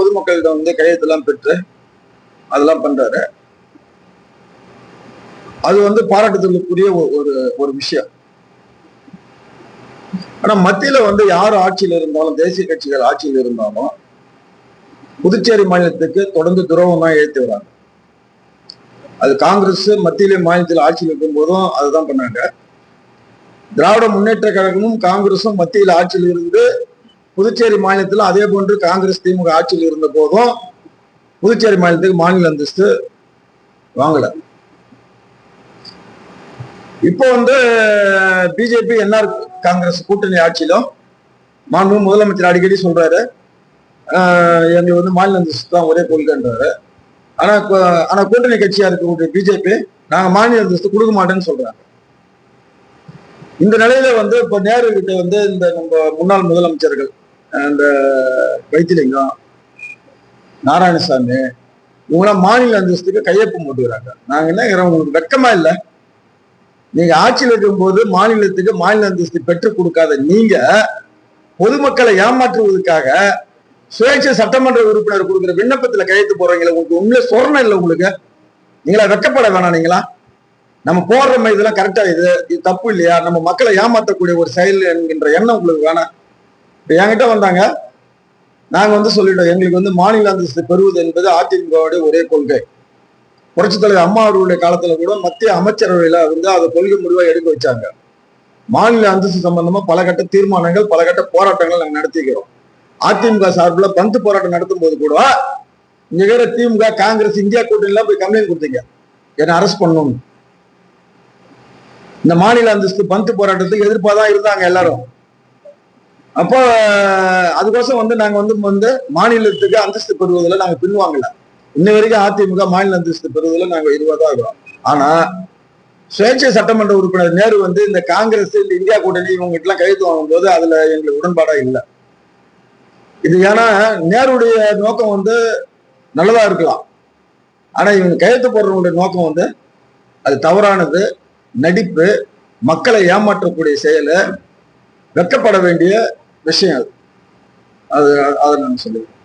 பொதுமக்கள்கிட்ட வந்து கையெழுத்தெல்லாம் பெற்று அதெல்லாம் பண்றாரு. அது வந்து பாராட்டுதலுக்குரிய ஒரு ஒரு விஷயம். ஆனா மத்தியில வந்து யார் ஆட்சியில் இருந்தாலும் தேசிய கட்சிகள் ஆட்சியில் இருந்தாலும் புதுச்சேரி மாநிலத்துக்கு தொடர்ந்து துரோகம் தான் ஏற்றி வராங்க. அது காங்கிரஸ் மத்தியில மாநிலத்தில் ஆட்சியில் இருக்கும் போதும் அதுதான் பண்ணாங்க. திராவிட முன்னேற்ற கழகமும் காங்கிரஸும் மத்தியில் ஆட்சியில் இருந்து புதுச்சேரி மாநிலத்தில் அதே போன்று காங்கிரஸ் திமுக ஆட்சியில் இருந்த போதும் புதுச்சேரி மாநிலத்துக்கு மாநில அந்தஸ்து வாங்கல. இப்போ வந்து பிஜேபி என்ஆர் காங்கிரஸ் கூட்டணி ஆட்சியிலும் மாண்பு முதலமைச்சர் அடிக்கடி சொல்றாரு. எங்களுக்கு வந்து மாநில அந்தஸ்து தான் ஒரே கொள்கைன்றாரு. ஆனா ஆனா கூட்டணி கட்சியா இருக்கக்கூடிய பிஜேபி நாங்க மாநில அந்தஸ்து கொடுக்க மாட்டேன்னு சொல்றாங்க. இந்த நிலையில வந்து இப்ப நேரு கிட்ட வந்து இந்த நம்ம முன்னாள் முதலமைச்சர்கள் அந்த uh, வைத்தியலிங்கம் நாராயணசாமி இவங்களாம் மாநில அந்தஸ்துக்கு கையொப்பம் போட்டுக்கிறாங்க நாங்க என்ன உங்களுக்கு வெக்கமா இல்லை. நீங்க ஆட்சியில் இருக்கும்போது மாநிலத்துக்கு மாநில அந்தஸ்து பெற்றுக் கொடுக்காத நீங்க பொதுமக்களை ஏமாற்றுவதற்காக சுயேட்சை சட்டமன்ற உறுப்பினர் கொடுக்குற விண்ணப்பத்துல கையெழுத்து போடுறீங்களா உங்களுக்கு உண்மையில சொரணம் இல்லை உங்களுக்கு. நீங்களா வெக்கப்பட வேணாம் நீங்களா? நம்ம போடுற மாதிரி இதெல்லாம் கரெக்டா இது இது தப்பு இல்லையா? நம்ம மக்களை ஏமாற்றக்கூடிய ஒரு செயல் என்கின்ற எண்ணம் உங்களுக்கு வேணாம். இப்போ என்கிட்ட வந்தாங்க. நாங்கள் வந்து சொல்லிட்டோம் எங்களுக்கு வந்து மாநில அந்தஸ்து பெறுவது என்பது அதிமுகவுடைய ஒரே கொள்கை. புரட்சி தலைவர் அம்மா அவர்களுடைய காலத்துல கூட மத்திய அமைச்சரவையில வந்து அதை கொள்கை முடிவா எடுக்க வச்சாங்க. மாநில அந்தஸ்து சம்பந்தமா பல கட்ட தீர்மானங்கள் பல கட்ட போராட்டங்கள் நாங்கள் நடத்திக்கிறோம். அதிமுக சார்பில் பந்து போராட்டம் நடத்தும் போது கூட இங்க இருக்கிற திமுக காங்கிரஸ் இந்தியா கூட்டணிலாம் போய் கம்ப்ளைண்ட் கொடுத்தீங்க. என்னை அரெஸ்ட் பண்ணணும் இந்த மாநில அந்தஸ்து பந்து போராட்டத்துக்கு எதிர்ப்பாக தான் இருந்தாங்க எல்லாரும். அப்போ அதுக்கோசம் வந்து நாங்க வந்து வந்து மாநிலத்துக்கு அந்தஸ்து பெறுவதில் நாங்க பின்வாங்கல. இன்ன வரைக்கும் அதிமுக மாநில அந்தஸ்து பெறுவதில் நாங்க இதுவாக தான் இருக்கிறோம் ஆனா சுயேட்சை சட்டமன்ற உறுப்பினர் நேரு வந்து இந்த காங்கிரஸ் இந்த இந்தியா கூட்டணி இவங்க எல்லாம் கையெழுத்து வாங்கும்போது அதுல எங்களுக்கு உடன்பாடா இல்லை. இது ஏன்னா நேருடைய நோக்கம் வந்து நல்லதா இருக்கலாம். ஆனா இவங்க கையெழுத்து போடுறவங்களுடைய நோக்கம் வந்து அது தவறானது நடிப்பு மக்களை ஏமாற்றக்கூடிய செயலை வெட்கப்பட வேண்டிய விஷயம் அது. அது அதை நான் சொல்லுவேன்.